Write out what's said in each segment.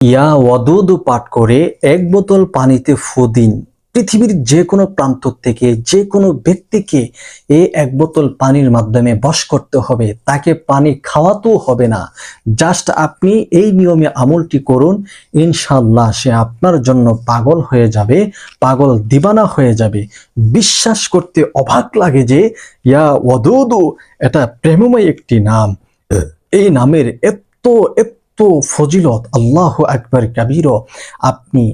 ইয়া ওয়াদুদু পাঠ করে এক বোতল পানিতে ফু দিন। পৃথিবীর যে কোনো প্রান্ত থেকে যে কোনো ব্যক্তিকে এই এক বোতল পানির মাধ্যমে বশ করতে হবে। তাকে পানি খাওয়াতেও হবে না। জাস্ট আপনি এই নিয়মে আমলটি করুন ইনশাল্লাহ সে আপনার জন্য পাগল হয়ে যাবে, পাগল দিবানা হয়ে যাবে। বিশ্বাস করতে অবাক লাগে যে ইয়া ওয়াদুদু এটা প্রেমময় একটি নাম। এই নামের এত এত ফজিলত, আল্লাহ আকবর কাবির, আপনি,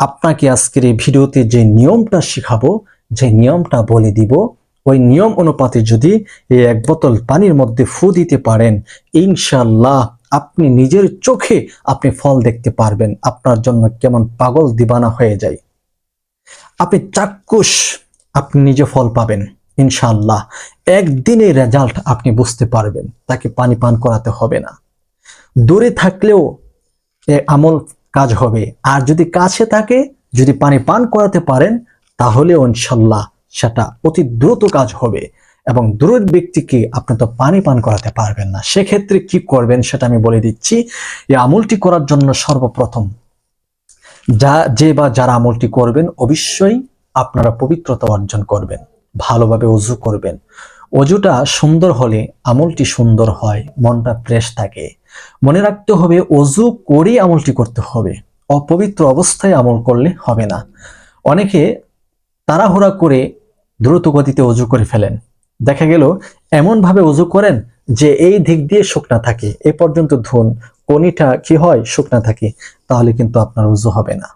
আপনাকে আজকের এই ভিডিওতে যে নিয়মটা শিখাবো, যে নিয়মটা বলে দিব, ওই নিয়ম অনুপাতে যদি এই এক বোতল পানির মধ্যে ফু দিতে পারেন ইনশাল্লাহ আপনি নিজের চোখে আপনি ফল দেখতে পারবেন, আপনার জন্য কেমন পাগল দিবানা হয়ে যায়। আপনি চাক্ষুষ, আপনি নিজে ফল পাবেন ইনশাল্লাহ একদিনের রেজাল্ট আপনি বুঝতে পারবেন, তাকে পানি পান করাতে হবে না। দূরে থাকলেও আমল কাজ হবে। আর যদি কাছে থাকে, যদি পানি পান করাতে পারেন, তাহলেও ইনশাল্লাহ সেটা অতি দ্রুত কাজ হবে এবং দূরের ব্যক্তিকে আপনি তো পানি পান করাতে পারবেন না। সেক্ষেত্রে কি করবেন সেটা আমি বলে দিচ্ছি, এই আমলটি করার জন্য সর্বপ্রথম যা যে বা যারা আমলটি করবেন, অবশ্যই আপনারা পবিত্রতা অর্জন করবেন, ভালোভাবে অজু করবেন। অজুটা সুন্দর হলে আমলটি সুন্দর হয়, মনটা ফ্রেশ থাকে। মনে রাখতে হবে, অজু করেই আমলটি করতে হবে। অপবিত্র অবস্থায় আমল করলে হবে না। অনেকে তাড়াহুড়া করে দ্রুত গতিতে অজু করে ফেলেন। দেখা গেল, এমনভাবে অজু করেন যে এই দিক দিয়ে শুকনা থাকে। এ পর্যন্ত ধুন কনিটা কি হয়? শুকনা থাকে। তাহলে কিন্তু আপনার অজু হবে না।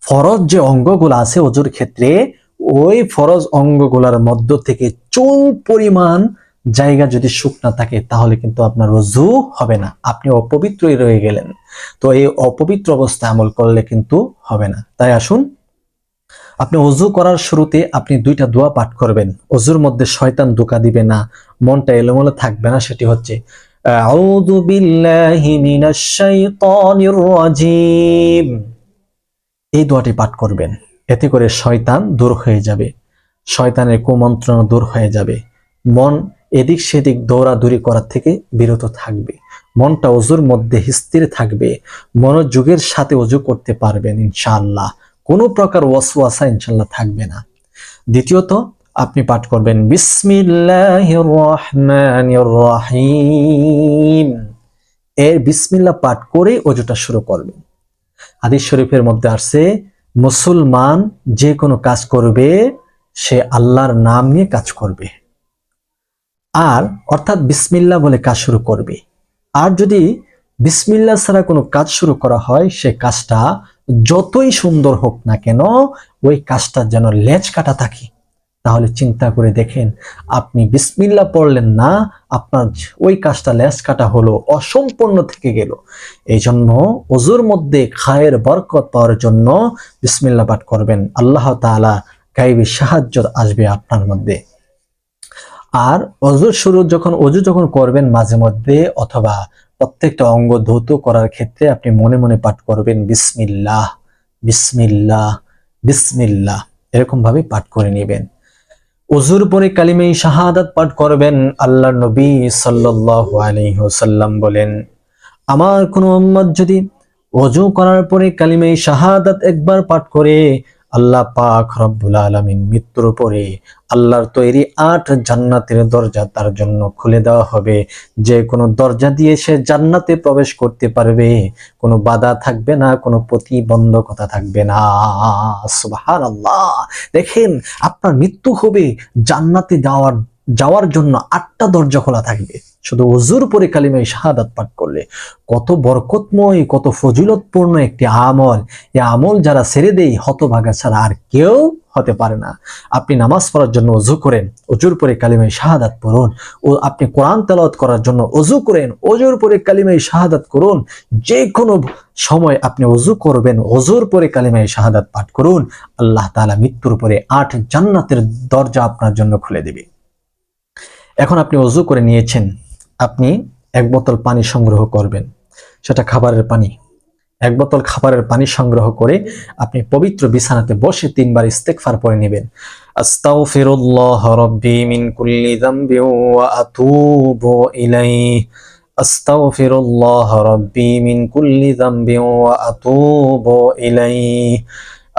ফরজ যে অঙ্গগুলো আছে অজুর ক্ষেত্রে, ওই ফরজ অঙ্গগুলার মধ্য থেকে চুল পরিমাণ জায়গা যদি শুকনা থাকে, তাহলে কিন্তু আপনার অজু হবে না। আপনি অপবিত্রই রয়ে গেলেন। তো এই অপবিত্র অবস্থা আমল করলে কিন্তু হবে না। তাই আসুন, আপনি অজু করার শুরুতে আপনি দুইটা দোয়া পাঠ করবেন। অজুর মধ্যে শয়তান দোকা দিবে না, মনটা এলোমেলো থাকবে না, সেটি হচ্ছে এই দোয়াটি পাঠ করবেন। এতে করে শয়তান দূর হয়ে যাবে। শয়তানের কুমন্ত্রণা দূর হয়ে যাবে। মন এদিক সেদিক দৌড়াদৌড়ি করার থেকে বিরত থাকবে। মনটা অজুর মধ্যে স্থির থাকবে। মনোযোগের সাথে অজু করতে পারবেন ইনশাআল্লাহ। কোনো প্রকার ওয়াসওয়াসা ইনশাল্লাহ থাকবে না। দ্বিতীয়ত, আপনি পাঠ করবেন, বিসমিল্লাহির রহমানির রহিম এর বিসমিল্লাহ পাঠ করে অজুটা শুরু করবেন। হাদিস শরীফের মধ্যে আসছে, মুসলমান যে কোনো কাজ করবে, সে আল্লাহর নাম নিয়ে কাজ করবে। আর, অর্থাৎ বিসমিল্লা বলে কাজ শুরু করবে। আর যদি বিসমিল্লা ছাড়া কোনো কাজ শুরু করা হয়, সে কাজটা যতই সুন্দর হোক না কেন, ওই কাজটা যেন লেজ কাটা থাকে। তাহলে চিন্তা করে দেখেন, আপনি বিসমিল্লা পড়লেন না, আপনার ওই কাজটা লেজ কাটা হলো, অসম্পূর্ণ থেকে গেল। এই জন্য অজুর মধ্যে খায়ের বরকত পাওয়ার জন্য বিসমিল্লা পাঠ করবেন। আল্লাহ তাআলা গাইবি সাহায্য আসবে আপনার মধ্যে। আর অজুর শুরু যখন, অজু যখন করবেন মাঝে মধ্যে অথবা প্রত্যেকটা অঙ্গ ধৌত করার ক্ষেত্রে আপনি মনে মনে পাঠ করবেন, বিসমিল্লাহ বিসমিল্লাহ বিসমিল্লাহ এরকম ভাবে পাঠ করে নেবেন। অজুর পরে কালিমে শাহাদাত পাঠ করবেন আল্লাহ নবী সাল্লাল্লাহু আলাইহি বলেন, আমার কোনো যদি অজু করার পরে কালিমে শাহাদাত একবার পাঠ করে আল্লাহ পাক রব্বুল আলমিন মৃত্যুর পরে আল্লাহর তৈরি আট জান্নাতের দরজা তার জন্য খুলে দেওয়া হবে। যে কোনো দরজা দিয়ে সে জান্নাতে প্রবেশ করতে পারবে। কোনো বাধা থাকবে না, কোনো প্রতিবন্ধকতা থাকবে না। সুবাহ আল্লাহ দেখেন, আপনার মৃত্যু হবে জান্নাতে যাওয়ার যাওয়ার জন্য আটটা দরজা খোলা থাকবে। শুধু অজুর পরে কালিমায় শাহাদাত পাঠ করলে। কত বরকতময়, কত ফজিলতপূর্ণ একটি আমল। এই আমল যারা ছেড়ে দেয়, হতভাগা ছাড়া আর কেউ হতে পারে না। আপনি নামাজ পড়ার জন্য অজু করেন অজুর পরে কালিমায় শাহাদাত পড়ুন, ও আপনি কোরআন তেলাওয়াত করার জন্য অজু করেন অজুর পরে কালিমায় শাহাদাত করুন যে কোনো সময় আপনি অজু করবেন অজুর পরে কালিমায় শাহাদাত পাঠ করুন, আল্লাহ তাআলা মৃত্যুর পরে আট জান্নাতের দরজা আপনার জন্য খুলে দেবে। এখন আপনি অজু করে নিয়েছেন, আপনি এক বোতল পানি সংগ্রহ করবেন। সেটা খাবারের পানি। এক বোতল খাবারের পানি সংগ্রহ করে আপনি পবিত্র বিছানাতে বসে তিনবার ইস্তেকফার পরে নেবেন। আস্তাগফিরুল্লাহ রব্বি মিন কুল্লি যামবি ওয়া আতুবু ইলাইহি। আস্তাগফিরুল্লাহ রাব্বি মিন কুল্লি যামবি ওয়া আতুবু ইলাইহি।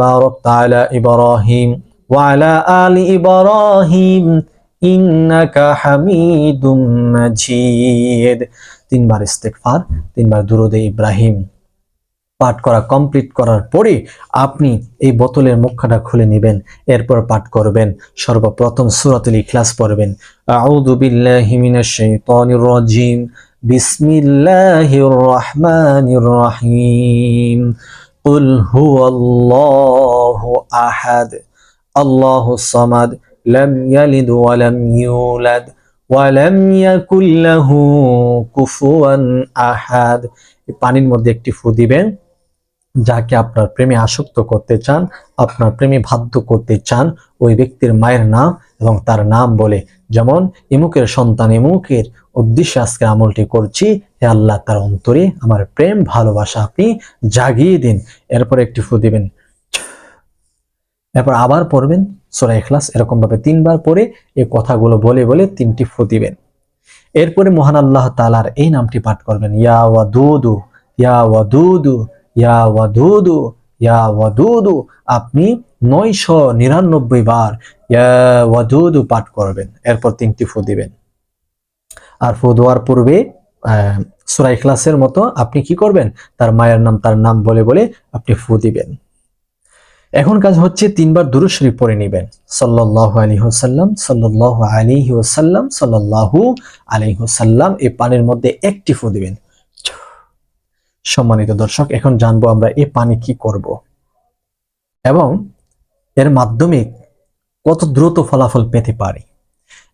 বারাকতা আলা ইব্রাহিম ওয়া আলা আলি ইব্রাহিম ইন্নাকা হামিদুম মাজিদ তিনবার ইস্তেগফার, তিনবার দুরুদে ইব্রাহিম পাঠ করা কমপ্লিট করার পরে আপনি এই বোতলের মুখটা খুলে নেবেন, এরপর পাঠ করবেন, সর্বপ্রথম সূরাতুল ইখলাস পড়বেন। আউযু বিল্লাহি মিনাশ শাইতানির রাজিম। বিসমিল্লাহির রহমানির রহিম। قل هو الله أحد الله الصمد لم يلد ولم يولد ওয়ালাম ইয়াকুল লাহু কুফুয়ান আহাদ এই পানির মধ্যে একটি ফু দিবেন যাকে আপনার প্রেমে আসক্ত করতে চান আপনার প্রেমে বাধ্য করতে চান ওই ব্যক্তির মায়ের নাম এবং তার নাম বলে যেমন ইমুকের সন্তান ইমুকের উদ্দেশ্যে আজকে আমলটি করছি হে আল্লাহ, তার অন্তরে আমার প্রেম, ভালোবাসা আপনি জাগিয়ে দিন। এরপর একটি ফু দিবেন। এরপর আবার পড়বেন সোরা ইখলাস। এরকম ভাবে তিনবার পরে এই কথাগুলো বলে বলে তিনটি ফু দিবেন। এরপরে মহান আল্লাহ তালার এই নামটি পাঠ করবেন। ইয়া ওয়াদুদু ইয়া ওয়াদুদু ইয়া ওয়াদুদু ইয়া ওয়াদুদু। আপনি নয়শো নিরানব্বই বার ইয়া ওয়াদুদু পাঠ করবেন। এরপর তিনটি ফু দিবেন। আর ফু দেওয়ার পূর্বে সুরাই ইখলাসের মতো আপনি কি করবেন? তার মায়ের নাম, তার নাম বলে বলে আপনি ফু দিবেন। এখন কাজ হচ্ছে তিনবার দুরুদ শরীফ পড়ে নেবেন। সাল্লাল্লাহু আলাইহি ওয়াসাল্লাম, সাল্লাল্লাহু আলাইহি ওয়াসাল্লাম, সাল্লাল্লাহু আলাইহি ওয়াসাল্লাম এই পানির মধ্যে একটি ফু দিবেন। সম্মানিত দর্শক, এখন জানব আমরা এই পানি কি করব। এবং এর মাধ্যমে কত দ্রুত ফলাফল পেতে পারি।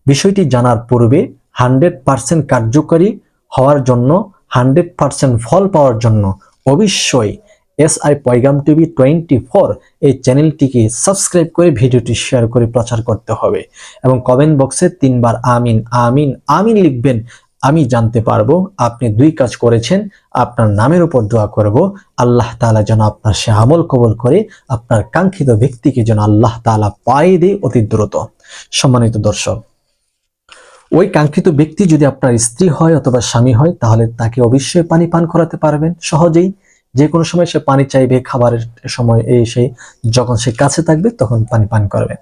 বিষয়টি জানার পূর্বে হান্ড্রেড পার্সেন্ট কার্যকরী হওয়ার জন্য, হান্ড্রেড পার্সেন্ট ফল পাওয়ার জন্য অবশ্যই S I Paigam TV twenty four এই চ্যানেলটিকে সাবস্ক্রাইব করে ভিডিওটি শেয়ার করে প্রচার করতে হবে এবং কমেন্ট বক্সে তিনবার আমিন আমিন আমিন লিখবেন। আমি জানতে পারব আপনি দুই কাজ করেছেন, আপনার নামের উপর দোয়া করব। আল্লাহ তালা যেন আপনার সে আমল কবল করে, আপনার কাঙ্ক্ষিত ব্যক্তিকে যেন আল্লাহ তালা পায়ে দেয় অতি দ্রুত। সম্মানিত দর্শক ওই কাঙ্ক্ষিত ব্যক্তি যদি আপনার স্ত্রী হয় অথবা স্বামী হয়, তাহলে তাকে অবশ্যই পানি পান করাতে পারবেন। সহজেই যে কোনো সময় সে পানি চাইবে, খাবারের সময় এই সেই যখন সে কাছে থাকবে তখন পানি পান করবেন।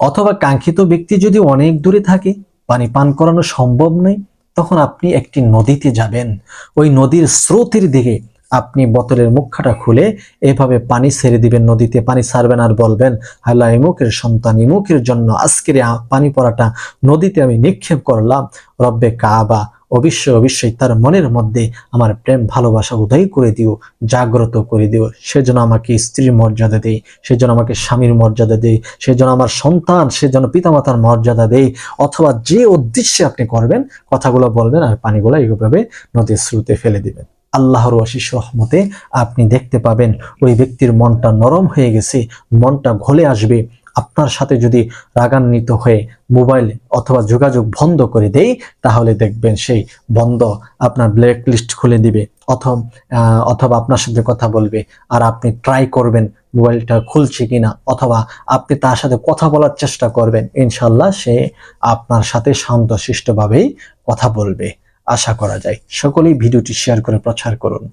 অথবা কাঙ্ক্ষিত ব্যক্তি যদি অনেক দূরে থাকে, পানি পান করানো সম্ভব নয়, তখন আপনি একটি নদীতে যাবেন। ওই নদীর স্রোতের দিকে আপনি বোতলের মুখাটা খুলে এভাবে পানি ছেড়ে দিবেন, নদীতে পানি ছাড়বেন আর বলবেন, আল্লাহ, ইমুকের সন্তান, ইমুকের জন্য আজকের পানি পড়াটা নদীতে আমি নিক্ষেপ করলাম। রব্বে কাবা, অবশ্যই অবশ্যই তার মনের মধ্যে আমার প্রেম, ভালোবাসা উদয় করে দিও, জাগ্রত করে দিও। সেজন্য আমাকে স্ত্রীর মর্যাদা দেই সেজন্য আমাকে স্বামীর মর্যাদা দেই সেজন্য আমার সন্তান সেজন্য পিতামাতার মর্যাদা দেয়, অথবা যে উদ্দেশ্যে আপনি করবেন, কথাগুলো বলবেন আর পানিগুলো এইভাবে নদীর স্রোতে ফেলে দিবেন। আল্লাহর অশিস রহমতে আপনি দেখতে পাবেন। ওই ব্যক্তির মনটা নরম হয়ে গেছে, মনটা ঘলে আসবে। আপনার সাথে যদি রাগান্বিত হয়ে মোবাইল অথবা যোগাযোগ বন্ধ করে দেই, তাহলে দেখবেন সেই বন্ধ আপনার ব্ল্যাক লিস্ট খুলে দিবে অথবা অথবা আপনার সাথে কথা বলবে। আর আপনি ট্রাই করবেন মোবাইলটা খুলছে কিনা, অথবা আপনি তার সাথে কথা বলার চেষ্টা করবেন। ইনশাল্লাহ সে আপনার সাথে শান্তশিষ্টভাবেই কথা বলবে। আশা করা যায়। সকলেই ভিডিওটি শেয়ার করে প্রচার করুন।